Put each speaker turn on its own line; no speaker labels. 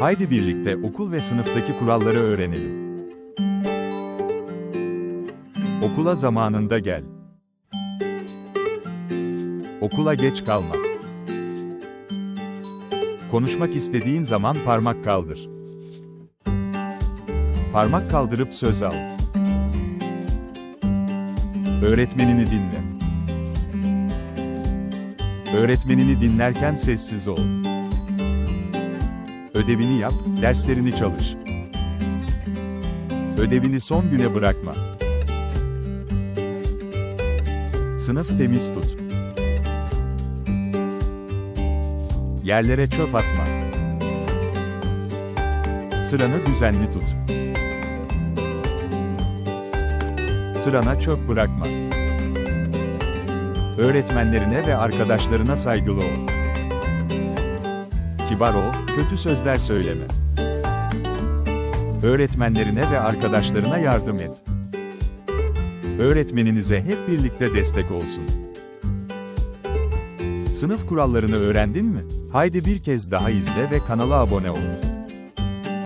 Haydi birlikte okul ve sınıftaki kuralları öğrenelim. Okula zamanında gel. Okula geç kalma. Konuşmak istediğin zaman parmak kaldır. Parmak kaldırıp söz al. Öğretmenini dinle. Öğretmenini dinlerken sessiz ol. Ödevini yap, derslerini çalış. Ödevini son güne bırakma. Sınıf temiz tut. Yerlere çöp atma. Sıranı düzenli tut. Sırana çöp bırakma. Öğretmenlerine ve arkadaşlarına saygılı ol. Kibar ol, kötü sözler söyleme. Öğretmenlerine ve arkadaşlarına yardım et. Öğretmeninize hep birlikte destek olsun. Sınıf kurallarını öğrendin mi? Haydi bir kez daha izle ve kanala abone ol.